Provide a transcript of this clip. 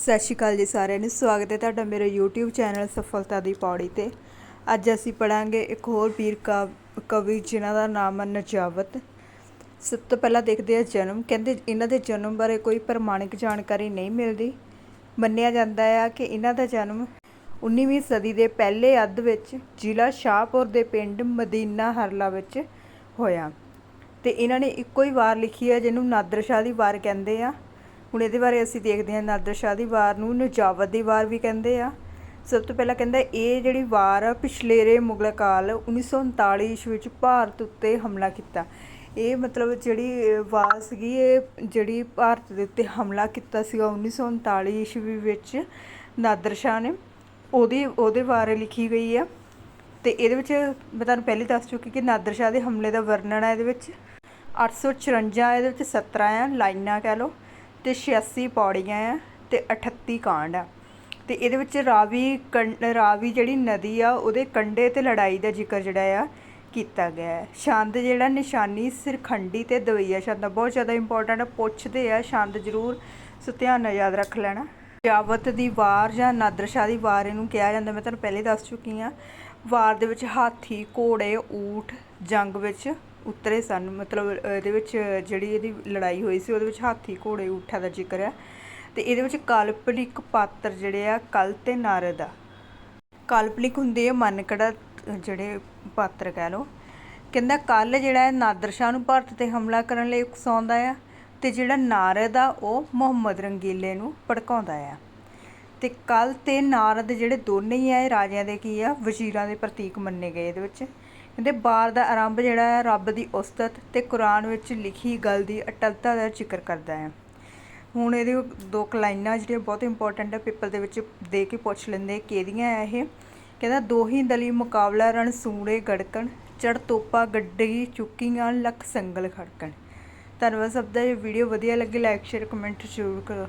ਸਤਿ ਸ਼੍ਰੀ ਅਕਾਲ ਜੀ ਸਾਰਿਆਂ ਨੂੰ। ਸਵਾਗਤ ਹੈ ਤੁਹਾਡਾ ਮੇਰੇ YouTube ਚੈਨਲ ਸਫਲਤਾ ਦੀ ਪੌੜੀ ਤੇ। ਅੱਜ ਅਸੀਂ ਪੜਾਂਗੇ ਇੱਕ ਹੋਰ ਵੀਰ ਕਾਵ- ਕਵੀ ਜਿਨ੍ਹਾਂ ਦਾ ਨਾਮ ਹੈ ਨਜਾਵਤ। ਸਭ ਤੋਂ ਪਹਿਲਾਂ ਦੇਖਦੇ ਹਾਂ ਜਨਮ। ਕਹਿੰਦੇ ਇਹਨਾਂ ਦੇ ਜਨਮ ਬਾਰੇ ਕੋਈ ਪ੍ਰਮਾਣਿਕ ਜਾਣਕਾਰੀ ਨਹੀਂ ਮਿਲਦੀ। ਮੰਨਿਆ ਜਾਂਦਾ ਹੈ ਕਿ ਇਹਨਾਂ ਦਾ ਜਨਮ 19ਵੀਂ ਸਦੀ ਦੇ ਪਹਿਲੇ ਅੱਧ ਵਿੱਚ ਜ਼ਿਲ੍ਹਾ ਸ਼ਾਹਪੁਰ ਦੇ ਪਿੰਡ ਮਦੀਨਾ ਹਰਲਾ ਵਿੱਚ ਹੋਇਆ। ਤੇ ਇਹਨਾਂ ਨੇ ਇੱਕੋ ਹੀ ਵਾਰ ਲਿਖੀ ਹੈ ਜਿਹਨੂੰ ਨਾਦਰ ਸ਼ਾਹ ਦੀ ਵਾਰ ਕਹਿੰਦੇ ਆ। ਹੁਣ ਇਹਦੇ ਬਾਰੇ ਅਸੀਂ ਦੇਖਦੇ ਹਾਂ ਨਾਦਰ ਸ਼ਾਹ ਦੀ ਵਾਰ ਨੂੰ, ਨਜਾਵਤ ਦੀ ਵਾਰ ਵੀ ਕਹਿੰਦੇ ਆ। ਸਭ ਤੋਂ ਪਹਿਲਾਂ ਕਹਿੰਦਾ ਇਹ ਜਿਹੜੀ ਵਾਰ ਆ ਪਿਛਲੇਰੇ ਮੁਗਲ ਕਾਲ 1939 ਈਸਵੀ ਵਿੱਚ ਭਾਰਤ ਉੱਤੇ ਹਮਲਾ ਕੀਤਾ। ਇਹ ਮਤਲਬ ਜਿਹੜੀ ਵਾਰ ਸੀਗੀ, ਇਹ ਜਿਹੜੀ ਭਾਰਤ ਦੇ ਉੱਤੇ ਹਮਲਾ ਕੀਤਾ ਸੀਗਾ 1939 ਈਸਵੀ ਵਿੱਚ ਨਾਦਰ ਸ਼ਾਹ ਨੇ। ਉਹਦੀ, ਉਹਦੇ ਬਾਰੇ ਲਿਖੀ ਗਈ ਆ। ਤੇ ਇਹਦੇ ਵਿੱਚ ਮੈਂ ਤੁਹਾਨੂੰ ਪਹਿਲੇ ਦੱਸ ਚੁੱਕੀ ਕਿ ਨਾਦਰ ਸ਼ਾਹ ਦੇ ਹਮਲੇ ਦਾ ਵਰਣਨ ਹੈ ਇਹਦੇ ਵਿੱਚ। 854 ਇਹਦੇ ਵਿੱਚ 17 ਆ, ਲਾਈਨਾਂ ਕਹਿ ਲਓ। ਅਤੇ ਛਿਆਸੀ ਪੌੜੀਆਂ ਆ ਅਤੇ ਅਠੱਤੀ ਕਾਂਡ ਆ। ਅਤੇ ਇਹਦੇ ਵਿੱਚ ਰਾਵੀ ਕੰ- ਰਾਵੀ ਜਿਹੜੀ ਨਦੀ ਆ, ਉਹਦੇ ਕੰਢੇ ਤੇ ਲੜਾਈ ਦਾ ਜ਼ਿਕਰ ਜਿਹੜਾ ਆ ਕੀਤਾ ਗਿਆ ਹੈ। ਛੰਦ ਜਿਹੜਾ ਨਿਸ਼ਾਨੀ ਸਿਰਖੰਡੀ ਅਤੇ ਦਵਈਆ ਛੰਦ ਬਹੁਤ ਜ਼ਿਆਦਾ ਇੰਪੋਰਟੈਂਟ ਆ। ਪੁੱਛਦੇ ਆ, ਛੰਦ ਜ਼ਰੂਰ ਸੋ ਧਿਆਨ ਨਾਲ ਯਾਦ ਰੱਖ ਲੈਣਾ। ਜਾਵਤ ਦੀ ਵਾਰ ਜਾਂ ਨਾਦਰ ਸ਼ਾਹ ਦੀ ਵਾਰ ਇਹਨੂੰ ਕਿਹਾ ਜਾਂਦਾ, ਮੈਂ ਤੁਹਾਨੂੰ ਪਹਿਲੇ ਦੱਸ ਚੁੱਕੀ ਆ ਵਾਰ ਦੇ ਵਿੱਚ ਹਾਥੀ, ਘੋੜੇ, ਊਠ, ਜੰਗ ਵਿੱਚ ਉਤਰੇ ਸਨ। ਮਤਲਬ ਇਹਦੇ ਵਿੱਚ ਜਿਹੜੀ ਇਹਦੀ ਲੜਾਈ ਹੋਈ ਸੀ, ਉਹਦੇ ਵਿੱਚ ਹਾਥੀ ਘੋੜੇ ਊਠਾਂ ਦਾ ਜ਼ਿਕਰ ਹੈ। ਅਤੇ ਇਹਦੇ ਵਿੱਚ ਕਾਲਪਨਿਕ ਪਾਤਰ ਜਿਹੜੇ ਆ, ਕਲ ਅਤੇ ਨਾਰਦ ਆ। ਕਾਲਪਨਿਕ ਹੁੰਦੇ ਆ, ਮਨਕੜਾ ਜਿਹੜੇ ਪਾਤਰ ਕਹਿ ਲਓ। ਕਹਿੰਦਾ ਕੱਲ ਜਿਹੜਾ ਹੈ ਨਾਦਰ ਸ਼ਾਹ ਨੂੰ ਭਾਰਤ ਤੇ ਹਮਲਾ ਕਰਨ ਲਈ ਉਕਸਾਉਂਦਾ ਆ ਤੇ ਜਿਹੜਾ ਨਾਰਦ ਆ, ਉਹ ਮੁਹੰਮਦ ਰੰਗੀਲੇ ਨੂੰ ਭੜਕਾਉਂਦਾ ਆ। ਤੇ ਕੱਲ ਤੇ ਨਾਰਦ ਜਿਹੜੇ ਦੋਨੇ ਹੀ ਆ, ਇਹ ਰਾਜਿਆਂ ਦੇ ਕੀ ਆ, ਵਜ਼ੀਰਾਂ ਦੇ ਪ੍ਰਤੀਕ ਮੰਨੇ ਗਏ ਇਹਦੇ ਵਿੱਚ। ਕਹਿੰਦੇ ਬਾਰ ਦਾ ਆਰੰਭ ਜਿਹੜਾ ਹੈ ਰੱਬ ਦੀ ਉਸਤਤ ਤੇ ਕੁਰਾਨ ਵਿੱਚ ਲਿਖੀ ਗੱਲ ਦੀ ਅਟਲਤਾ ਦਾ ਜ਼ਿਕਰ ਕਰਦਾ ਹੈ। ਹੁਣ ਇਹਦੇ ਦੋ ਕੁ ਲਾਈਨਾਂ ਜਿਹੜੀਆਂ ਬਹੁਤ ਇੰਪੋਰਟੈਂਟ ਹੈ ਪੇਪਰ ਦੇ ਵਿੱਚ ਦੇ ਕੇ ਪੁੱਛ ਲੈਂਦੇ ਕਿਹਦੀਆਂ ਹੈ ਇਹ। ਕਹਿੰਦਾ, ਦੋਹੀ ਦਲੀ ਮੁਕਾਬਲਾ ਰਣ ਸੂੜੇ ਗੜਕਣ, ਚੜ ਤੋਪਾ ਗੱਡੀ ਚੁੱਕੀਆਂ ਲੱਖ ਸੰਗਲ ਖੜਕਣ। ਧੰਨਵਾਦ ਸਭ ਦਾ, ਇਹ ਵੀਡੀਓ ਵਧੀਆ ਲੱਗੀ ਲਾਈਕ ਸ਼ੇਅਰ ਕਮੈਂਟ ਜ਼ਰੂਰ ਕਰੋ।